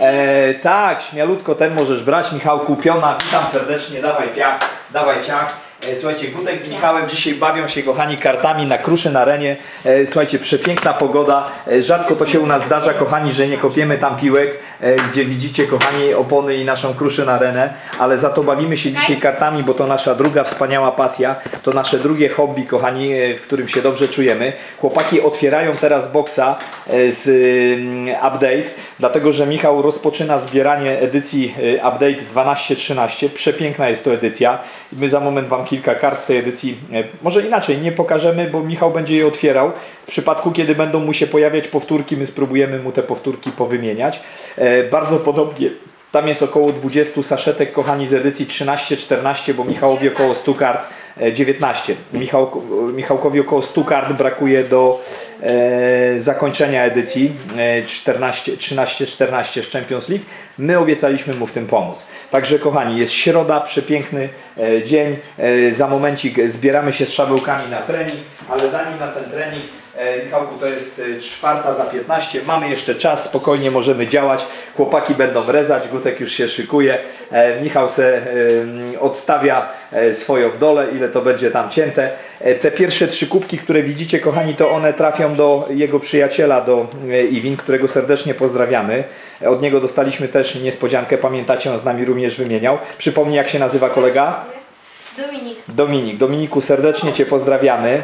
E, tak, śmialutko ten możesz brać. Michał Kupiona, witam serdecznie, dawaj piach, dawaj ciach. E, Słuchajcie, Gutek z Michałem dzisiaj bawią się kochani kartami na kruszy na arenie. E, Słuchajcie, przepiękna pogoda. E, Rzadko to się u nas zdarza, kochani, że nie kopiemy tam piłek, gdzie widzicie, kochani, opony i naszą kruszę na arenę, ale za to bawimy się dzisiaj kartami, bo to nasza druga wspaniała pasja, to nasze drugie hobby, kochani, w którym się dobrze czujemy. Chłopaki otwierają teraz e, z mm, update, dlatego że Michał rozpoczyna zbieranie edycji update 12-13. Przepiękna jest to edycja. My za moment Wam kilka kart z tej edycji, e, może inaczej, nie pokażemy, bo Michał będzie je otwierał. W przypadku, kiedy będą mu się pojawiać powtórki, my spróbujemy mu te powtórki powymieniać. E, Bardzo podobnie. Tam jest około 20 saszetek, kochani, z edycji 13-14, bo Michałowi około 100 kart, 19. Michał, Michałkowi około 100 kart brakuje do e, zakończenia edycji e, 14 13-14 z Champions League. My obiecaliśmy mu w tym pomóc. Także kochani, jest środa, przepiękny e, dzień. E, za momencik zbieramy się z szabełkami na trening, ale zanim na ten trening, e, Michałku, to jest e, czwarta za 15. Mamy jeszcze czas, spokojnie możemy działać. Chłopaki będą rezać, Gutek już się szykuje. E, Michał se e, odstawia e, swoją dolę, ile to będzie tam cięte. E, Te pierwsze trzy kubki, które widzicie, kochani, to one trafią do jego przyjaciela, do e, Iwin, którego serdecznie pozdrawiamy. E, Od niego dostaliśmy też niespodziankę, pamiętacie, on z nami również wymieniał. Przypomnij, jak się nazywa kolega? Dominik. Dominik. Dominiku, serdecznie Cię pozdrawiamy.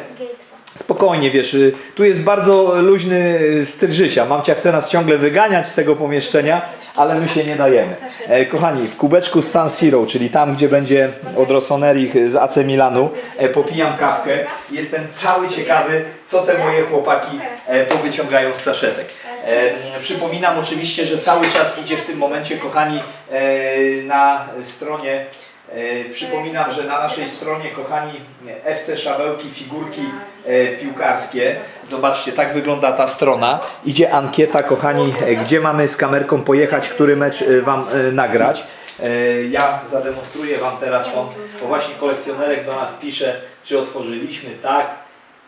Spokojnie, wiesz, y, tu jest bardzo luźny styl życia. Mamcia chce nas ciągle wyganiać z tego pomieszczenia, ale my się nie dajemy. E, kochani, w kubeczku z San Siro, czyli tam, gdzie będzie od Rossoneri z AC Milanu, e, popijam kawkę. Jestem cały ciekawy, co te moje chłopaki e, powyciągają z saszetek. Przypominam oczywiście, że cały czas idzie w tym momencie, kochani, na stronie Przypominam, że na naszej stronie, kochani, FC Szabełki, figurki e, piłkarskie. Zobaczcie, tak wygląda ta strona. Idzie ankieta, kochani, e, gdzie mamy z kamerką pojechać, który mecz e, Wam e, nagrać. E, Ja zademonstruję Wam teraz on, bo właśnie kolekcjonerek do nas pisze, czy otworzyliśmy, tak.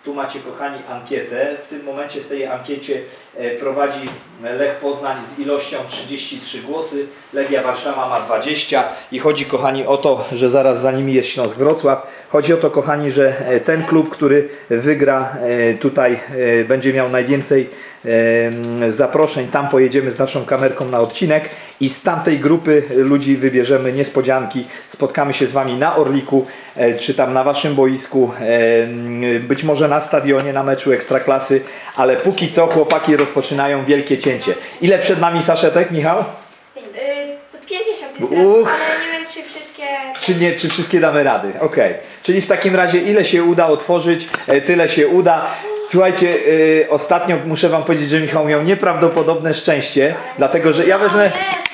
Tu macie, kochani, ankietę. W tym momencie w tej ankiecie e, prowadzi Lech Poznań z ilością 33 głosy. Legia Warszawa ma 20. I chodzi, kochani, o to, że zaraz za nimi jest Śląsk Wrocław. Chodzi o to, kochani, że e, ten klub, który wygra e, tutaj, będzie miał najwięcej zaproszeń. Tam pojedziemy z naszą kamerką na odcinek i z tamtej grupy ludzi wybierzemy niespodzianki. Spotkamy się z Wami na Orliku, e, czy tam na Waszym boisku, być może na stadionie, na meczu Ekstraklasy, ale póki co chłopaki rozpoczynają wielkie cięcie. Ile przed nami saszetek, Michał? Y, to 50 jest Uch. teraz, ale nie wiem czy wszystkie... Czy, nie, czy wszystkie damy rady? Okej. Czyli w takim razie ile się uda otworzyć, e, tyle się uda. Słuchajcie, e, ostatnio muszę Wam powiedzieć, że Michał miał nieprawdopodobne szczęście, dlatego że ja wezmę... Jest!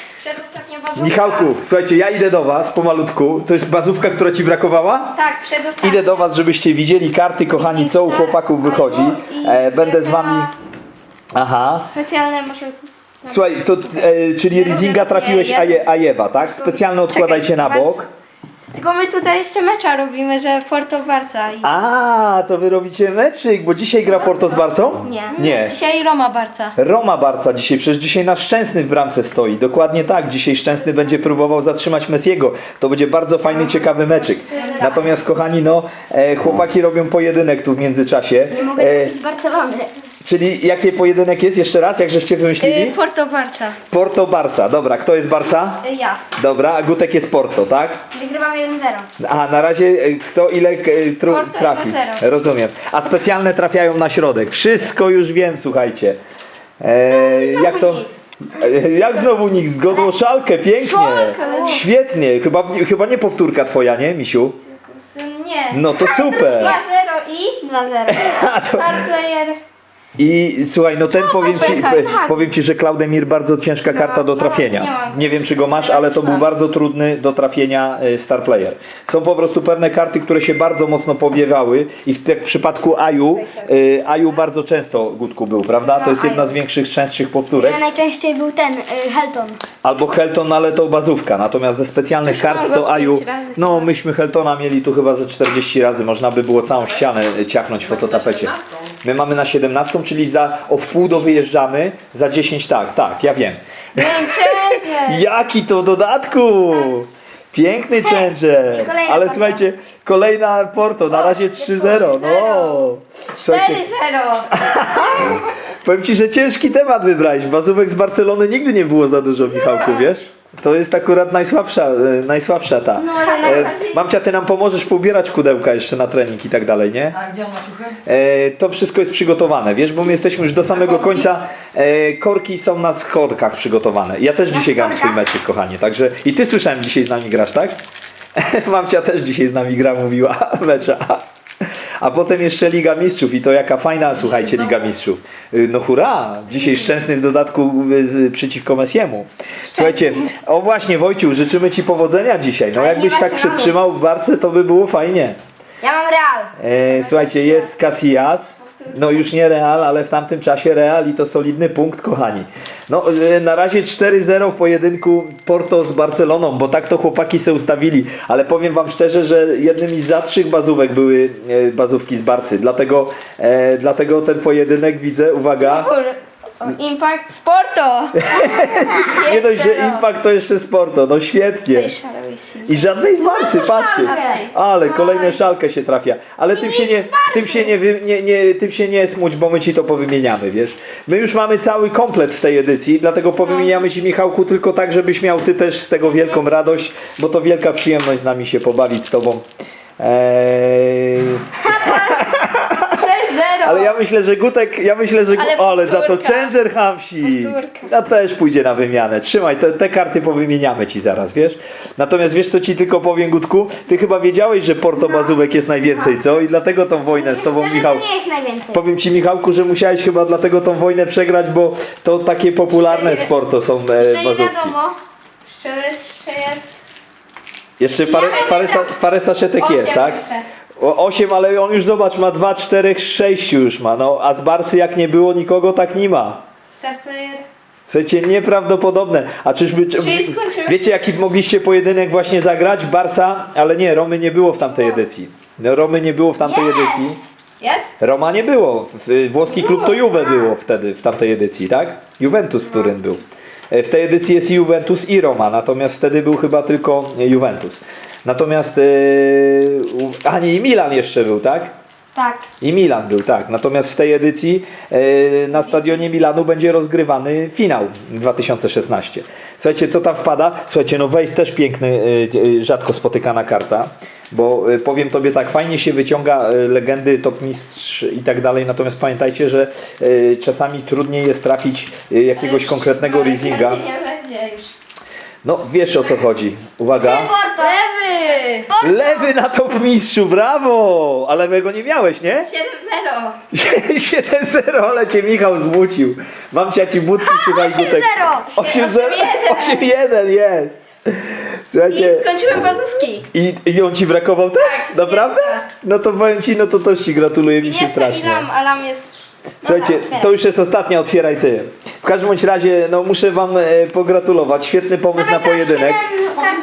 Michałku, słuchajcie, ja idę do Was pomalutku. To jest bazówka, która Ci brakowała? Tak, przedostatnia. Idę do Was, żebyście widzieli karty, kochani, co u chłopaków wychodzi. E, będę z Wami... Aha. Specjalne może... Słuchaj, to, e, czyli Rizinga trafiłeś Aje, Ajewa, tak? Specjalne odkładajcie na bok. Tylko my tutaj jeszcze mecza robimy, że Porto Barca. I... A, to wy robicie meczyk, bo dzisiaj gra Porto z Barcą? Nie. Nie. Dzisiaj Roma Barca. Roma Barca dzisiaj, przecież dzisiaj nasz Szczęsny w bramce stoi. Dokładnie tak, dzisiaj Szczęsny będzie próbował zatrzymać Messiego. To będzie bardzo fajny, ciekawy meczyk. Natomiast kochani, no, e, chłopaki robią pojedynek tu w międzyczasie. Nie mogę E, trafić Barcelony. Czyli jaki pojedynek jest? Jeszcze raz, jak żeście wymyślili? Y, Porto Barca. Porto Barca. Dobra, kto jest Barca? Y, ja. Dobra, a Gutek jest Porto, tak? Wygrywamy 1-0. A na razie e, kto ile tru, Porto trafi? 1-0. Rozumiem. A specjalne trafiają na środek. Wszystko już wiem, słuchajcie. E, Znowu jak to? nic. E, Jak znowu nikt zgodło szalkę, pięknie. Szalkę, wow. Świetnie. Chyba, chyba nie powtórka twoja, nie, Misiu? Nie. No to super. 2-0 i 2-0. A to. I słuchaj, no ten powiem ci, tak. powiem ci, że Klaudemir bardzo ciężka karta do no, trafienia. nie wiem czy go masz, ale to był bardzo trudny do trafienia e, star player. Są po prostu pewne karty, które się bardzo mocno powiewały i w, te, w przypadku Aju, e, Aju bardzo często Gutku był, prawda? To jest jedna z większych, częstszych powtórek. Ja najczęściej był ten, y, Helton. Albo Helton, ale to bazówka, natomiast ze specjalnych kart mam go z to Aju, pięć razy no myśmy Heltona mieli tu chyba ze 40 razy, można by było całą ścianę ciachnąć w fototapecie. My mamy na 17, czyli za o wpół do wyjeżdżamy, za 10 tak, tak, ja wiem. Changer! Jaki to dodatku! Piękny changer! kolejna Ale Porto. słuchajcie, kolejna Porto, na razie 3-0. No. Słuchajcie, 4-0! powiem Ci, że ciężki temat wybrałeś. Bazówek z Barcelony nigdy nie było za dużo, Michałku, wiesz? To jest akurat najsłabsza, e, najsłabsza ta. No, ale E, najbardziej- Mamcia, ty nam pomożesz poubierać kudełka jeszcze na trening i tak dalej, nie? A gdzie on ma ciuchy? E, to wszystko jest przygotowane, wiesz, bo my jesteśmy już do samego korki? końca. E, korki są na schodkach przygotowane. Ja też Na dzisiaj gram swój schodkach? meczyk, kochanie, także i ty słyszałem dzisiaj z nami grasz, tak? Mamcia też dzisiaj z nami gra, mówiła mecza. A potem jeszcze Liga Mistrzów i to jaka fajna, słuchajcie, Liga Mistrzów. Y, No hurra! Dzisiaj szczęsny w dodatku y, przeciwko Messiemu. Słuchajcie, o właśnie Wojciu, życzymy Ci powodzenia dzisiaj. No jakbyś tak przetrzymał w barce, to by było fajnie. Ja mam Real. E, słuchajcie, jest Casillas. No już nie Real, ale w tamtym czasie Real i to solidny punkt, kochani. No e, na razie 4-0 w pojedynku Porto z Barceloną, bo tak to chłopaki se ustawili. Ale powiem wam szczerze, że jednymi z rzadszych bazówek były e, bazówki z Barsy. Dlatego, e, dlatego ten pojedynek widzę, uwaga. Impact Sporto! Nie dość, że Impact to jeszcze Sporto, no świetnie. I żadnej z Barsy, patrzcie. Ale kolejne szalkę się trafia. Ale tym się, nie, tym, się nie, wy- nie, nie, tym się nie smuć, bo my ci to powymieniamy, wiesz. My już mamy cały komplet w tej edycji, dlatego powymieniamy ci Michałku tylko tak, żebyś miał ty też z tego wielką radość, bo to wielka przyjemność z nami się pobawić z tobą. Eee, 6-0! ale ja myślę, że Gutek, ja myślę, że Ale ale, za to powtórka. Changer Hamsi. Powtórka. Ja też pójdzie na wymianę. Trzymaj, te, te karty powymieniamy ci zaraz, wiesz? Natomiast wiesz co ci tylko powiem, Gutku? Ty chyba wiedziałeś, że Porto Bazówek jest najwięcej, co? I dlatego tą wojnę z tobą, Michał. To nie jest najwięcej. Powiem ci Michałku, że musiałeś chyba dlatego tą wojnę przegrać, bo to takie popularne z Porto są e, Jeszcze nie bazówki. wiadomo. Jeszcze, jeszcze jest... Jeszcze parę, parę, sa- parę saszetek Osiem jest, tak? jeszcze. O, 8, ale on już zobacz, ma 2, 4, 6 już ma. No, a z Barsy jak nie było nikogo, tak nie ma. Star player. Słuchajcie, nieprawdopodobne. A czyżby. Czy, Czyli skończymy? wiecie, jaki mogliście pojedynek właśnie zagrać? Barsa, ale nie, Romy nie było w tamtej edycji. No, Romy nie było w tamtej Jest. edycji. Jest? Roma nie było. W- Włoski klub to Juve było wtedy, w tamtej edycji, tak? Juventus Turyn był. E, W tej edycji jest i Juventus i Roma, natomiast wtedy był chyba tylko Juventus. Natomiast. Yy, a nie, i Milan jeszcze był, tak? Tak. I Milan był, tak. Natomiast w tej edycji e, na stadionie Milanu będzie rozgrywany finał 2016. Słuchajcie, co tam wpada? Słuchajcie, no Wejs też piękny, e, rzadko spotykana karta. Bo e, powiem tobie tak, fajnie się wyciąga e, legendy, top mistrz i tak dalej, natomiast pamiętajcie, że e, czasami trudniej jest trafić e, jakiegoś konkretnego Rizinga. Nie będzie już. No wiesz o co chodzi. Uwaga. Lewy! Lewy na top mistrzu, brawo! A lewego nie miałeś, nie? 7-0. 7-0, ale cię Michał zmucił. Mam cię ci budki, słuchaj, 8-0. Gutek. 8-0, 8-1 jest. Słuchajcie, I skończyłem bazówki. i, i on ci brakował też? Tak, Naprawdę? jest. No to powiem ci, no to też ci gratuluję, mi I się strasznie. Ilam, Alam jest... Słuchajcie, Dobra, to już jest ostatnia, otwieraj ty. W każdym bądź razie, no muszę wam e, pogratulować, świetny pomysł na pojedynek. Tak,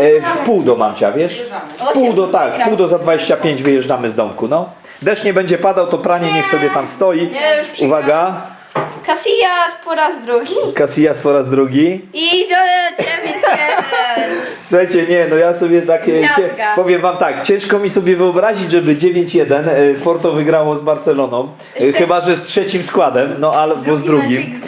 E, w pół do mamcia, wiesz? W pół do, tak, w pół do za 25 wyjeżdżamy z domku, no. Deszcz nie będzie padał, to pranie niech sobie tam stoi. Uwaga, Casillas po raz drugi. Casillas po raz drugi. I do 9 Słuchajcie, nie, no ja sobie tak, e, cie, Gwiazdka. powiem wam tak, ciężko mi sobie wyobrazić, żeby 9-1 e, Porto wygrało z Barceloną, e, Jeszcze- chyba, że z trzecim składem, no albo z drugim,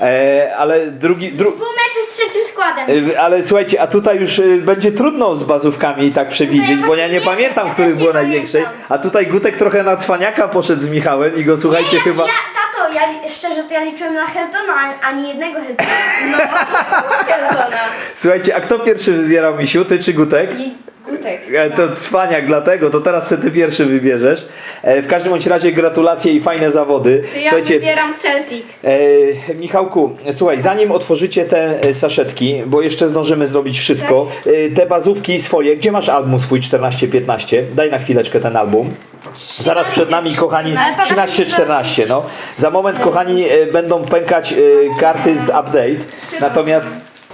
e, ale drugi, dru, Pół meczu z trzecim składem. e, ale słuchajcie, a tutaj już e, będzie trudno z bazówkami tak przewidzieć, bo ja nie właśnie pamiętam, ja których też było nie największej, pamiętam. a tutaj Gutek trochę na cwaniaka poszedł z Michałem i go słuchajcie ja, chyba... Ja, ja li- szczerze to ja liczyłem na Heltona, a- ani jednego Heltona. No, Heltona. Słuchajcie, a kto pierwszy wybierał Misiu, ty czy Gutek? I To cwaniak, dlatego to teraz ty pierwszy wybierzesz. E, W każdym bądź razie gratulacje i fajne zawody. To ja wybieram Celtic. E, Michałku, słuchaj, zanim otworzycie te e, saszetki, bo jeszcze zdążymy zrobić wszystko, e, te bazówki swoje, gdzie masz album swój 14-15? Daj na chwileczkę ten album. Zaraz przed nami, kochani, Ale pana 13-14, no. Za moment, kochani, będą pękać karty z update, natomiast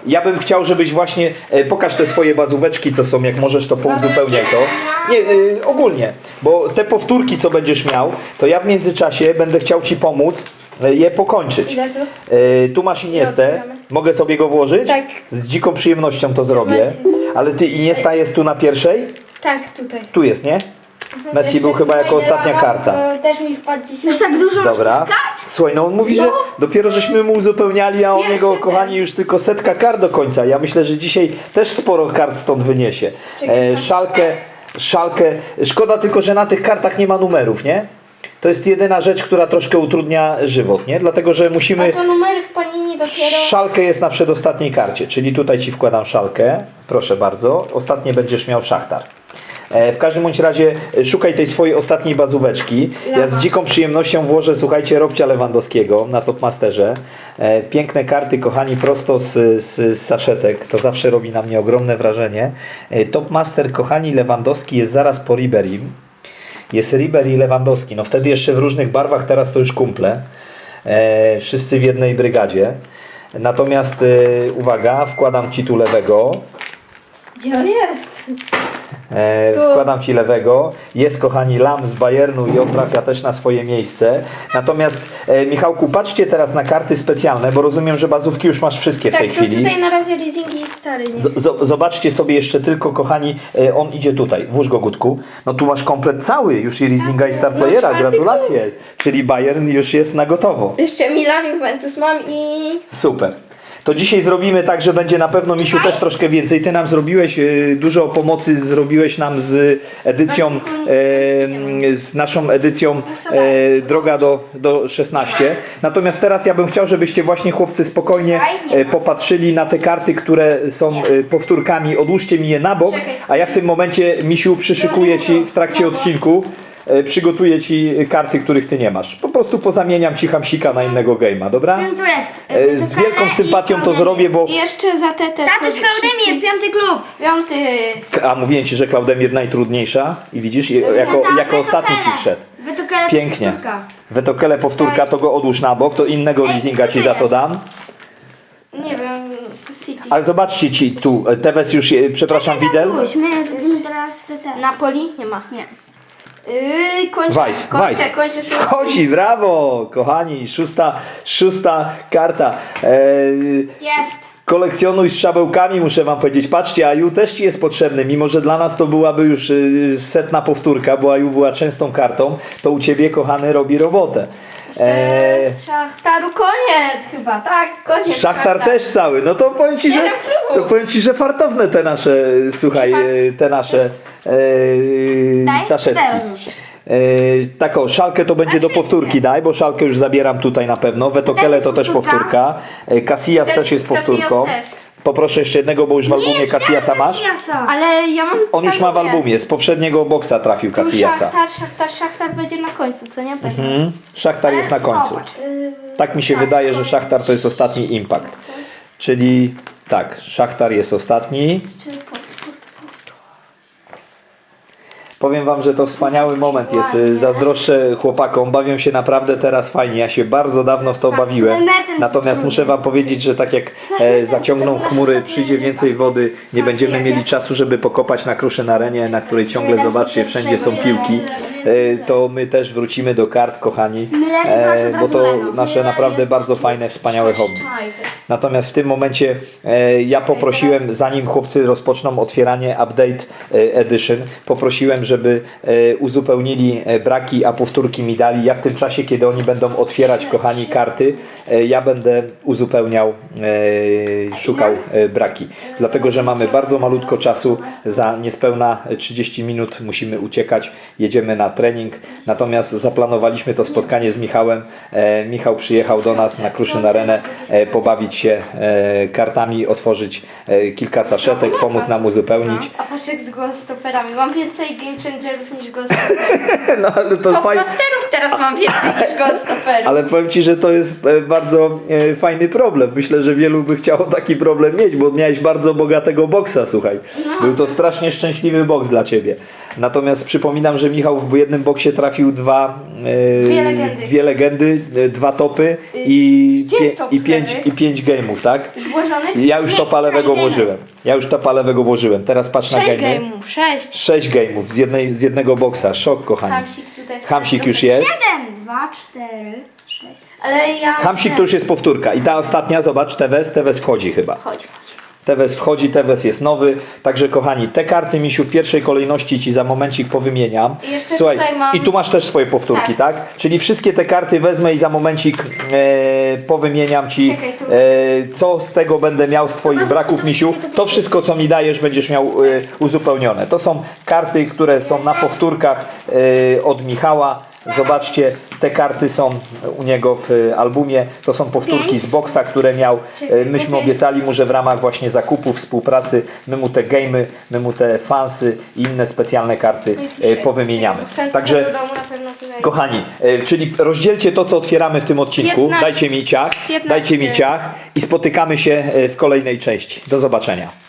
ja bym chciał, żebyś właśnie, e, pokaż te swoje bazóweczki, co są, jak możesz to pouzupełniaj to. Nie, e, ogólnie, bo te powtórki, co będziesz miał, to ja w międzyczasie będę chciał Ci pomóc e, je pokończyć. Ile tu? E, tu masz Iniestę. Mogę sobie go włożyć? Tak. Z dziką przyjemnością to zrobię. Ale ty Iniesta jest tu na pierwszej? Tak, tutaj. Tu jest, nie? Messi był chyba jako ostatnia mam, karta. to Też mi wpadł dzisiaj. Już tak dużo Dobra. kart? Słuchaj, no on mówi, że dopiero żeśmy mu uzupełniali, a on jego, ten. kochani, już tylko setka kart do końca. Ja myślę, że dzisiaj też sporo kart stąd wyniesie. E, szalkę, szalkę. Szkoda tylko, że na tych kartach nie ma numerów, nie? To jest jedyna rzecz, która troszkę utrudnia żywot, nie? Dlatego, że musimy... A to numery w panini dopiero. Szalkę jest na przedostatniej karcie, czyli tutaj Ci wkładam szalkę. Proszę bardzo. Ostatnie będziesz miał szachtar. E, W każdym bądź razie e, szukaj tej swojej ostatniej bazóweczki. Ja z dziką przyjemnością włożę, słuchajcie, Robcia Lewandowskiego na Topmasterze. E, Piękne karty, kochani, prosto z, z, z saszetek. To zawsze robi na mnie ogromne wrażenie. Topmaster, kochani, Lewandowski jest zaraz po Riberim. Jest Ribery i Lewandowski. No wtedy jeszcze w różnych barwach, teraz to już kumple. Wszyscy w jednej brygadzie. Natomiast uwaga, wkładam ci tu lewego. Gdzie on jest? E, wkładam ci lewego. Jest kochani Lam z Bayernu i on trafia też na swoje miejsce. Natomiast e, Michałku, patrzcie teraz na karty specjalne, bo rozumiem, że bazówki już masz wszystkie w Tak, tej to chwili. tutaj na razie leasingi jest stary, nie? Z- Zobaczcie sobie jeszcze tylko, kochani, e, on idzie tutaj, włóż go Gutku. No tu masz komplet cały, już i Leasinga i Starplayera, czwarty gratulacje. Czyli Bayern już jest na gotowo. Jeszcze Milan Juventus mam i... Super. To dzisiaj zrobimy tak, że będzie na pewno Misiu też troszkę więcej. Ty nam zrobiłeś e, dużo pomocy, zrobiłeś nam z edycją, z naszą edycją e, Droga do, do 16. Natomiast teraz ja bym chciał, żebyście właśnie chłopcy spokojnie e, popatrzyli na te karty, które są e, powtórkami. Odłóżcie mi je na bok, a ja w tym momencie Misiu przyszykuję Ci w trakcie odcinku przygotuję Ci karty, których Ty nie masz. Po prostu pozamieniam Ci hamsika na innego game'a, dobra? Ten tu jest. E, Z wielką sympatią to zrobię, bo. I jeszcze za te te Tatuś Klaudemir, piąty klub. Piąty. A mówiłem ci, że Klaudemir najtrudniejsza i widzisz, jako, jako ostatni ci wszedł. Wetokele Pięknie. powtórka. Wetokele powtórka, to go odłóż na bok, to innego Ej, leasinga ci za to dam. Nie wiem, to City. Ale zobaczcie ci tu, e, Tevez już, je- przepraszam, Widel. Tatuś, my robimy teraz te te. Napoli? Nie ma. Nie. Yy, kończę, Weiss, kończę, Weiss. kończę szósty. Wchodzi, brawo, kochani, szósta, szósta karta. Eee, Jest. Kolekcjonuj z szabełkami, muszę wam powiedzieć. Patrzcie, Aju też ci jest potrzebny, mimo że dla nas to byłaby już y, setna powtórka, bo Aju była częstą kartą, to u ciebie, kochany, robi robotę. Eee, z Szachtaru koniec chyba, tak, koniec. Szachtar też cały, no to powiem ci, że, to powiem ci, że fartowne te nasze, słuchaj, e, te nasze e, saszetki. E, taką szalkę to będzie do powtórki daj, bo szalkę już zabieram tutaj na pewno. Wetokele to też powtórka? E, Casillas Te- też jest Casillas powtórką. też. Poproszę jeszcze jednego, bo już w albumie Casillasa masz. Ale ja mam On już ma w albumie, z poprzedniego boksa trafił Tu Casillasa. Szachtar, Szachtar, Szachtar będzie na końcu, co nie? Pewnie. Mhm. Szachtar jest na końcu. Zobacz. y, Tak mi się wydaje, że Szachtar to jest ostatni impact. Czyli tak, Szachtar jest ostatni. Po- Powiem wam, że to wspaniały moment jest. Y, Zazdroszczę chłopakom, bawią się naprawdę teraz fajnie. Ja się bardzo dawno w to bawiłem. Natomiast muszę wam powiedzieć, że tak jak e, zaciągną chmury, przyjdzie więcej wody, nie będziemy mieli czasu, żeby pokopać na kruszy na arenie, na której ciągle zobaczcie, wszędzie są piłki. E, to my też wrócimy do kart, kochani, e, bo to nasze naprawdę bardzo fajne, wspaniałe hobby. Natomiast w tym momencie e, ja poprosiłem, zanim chłopcy rozpoczną otwieranie Update e, Edition, poprosiłem, żeby żeby e, uzupełnili e, braki, a powtórki mi dali. Ja w tym czasie, kiedy oni będą otwierać, kochani, karty, e, ja będę uzupełniał, szukał braki. Dlatego, że mamy bardzo malutko czasu, za niespełna 30 minut musimy uciekać, jedziemy na trening. Natomiast zaplanowaliśmy to spotkanie z Michałem. Michał przyjechał do nas na Kruszyn Arenę pobawić się kartami, otworzyć kilka saszetek, pomóc nam uzupełnić. A patrz z ghostoperami. Mam więcej game changerów niż ghostoperów. No ale to fajnie. masterów teraz mam więcej niż ghostoperów. Ale powiem Ci, że to jest e, bardzo e, fajny problem. Myślę, że wielu by chciało taki problem mieć, bo miałeś bardzo bogatego boksa, słuchaj. Był to strasznie szczęśliwy boks dla Ciebie. Natomiast przypominam, że Michał w jednym boksie trafił dwa, e, Dwie legendy. dwie legendy, e, dwa topy i, Gdzie jest pie- top i, pięć, lewy? i pięć game'ów, tak? Ja już Nie, topa lewego włożyłem. Ja już topa lewego włożyłem. Teraz patrz na Sześć gamey. game'ów, sześć. Sześć game'ów z, jednej, z jednego boksa. Szok, kochani. Hamsik tutaj jest. Hamsik już jest. Siedem, dwa, cztery, sześć. Ale ja... Hamsik to już jest powtórka. I ta ostatnia, zobacz, Tevez, Tevez wchodzi chyba. Chodź, chodź. Tevez wchodzi, Tevez jest nowy. Także kochani, te karty Misiu w pierwszej kolejności Ci za momencik powymieniam. I jeszcze Słuchaj, tutaj mam- i tu masz też swoje powtórki, tak? Czyli wszystkie te karty wezmę i za momencik e, powymieniam Ci, Czekaj, tu. e, co z tego będę miał z Twoich braków, Misiu. To wszystko, co mi dajesz, będziesz miał e, uzupełnione. To są karty, które są na powtórkach e, od Michała. Zobaczcie, te karty są u niego w e, albumie. To są powtórki z boksa, które miał. E, Myśmy obiecali mu, że w ramach właśnie zakupu, współpracy, my mu te gamey, my mu te fansy i inne specjalne karty e, powymieniamy. Także. Kochani, czyli rozdzielcie to, co otwieramy w tym odcinku. 15. Dajcie mi ciach, 15. dajcie mi ciach i spotykamy się w kolejnej części. Do zobaczenia.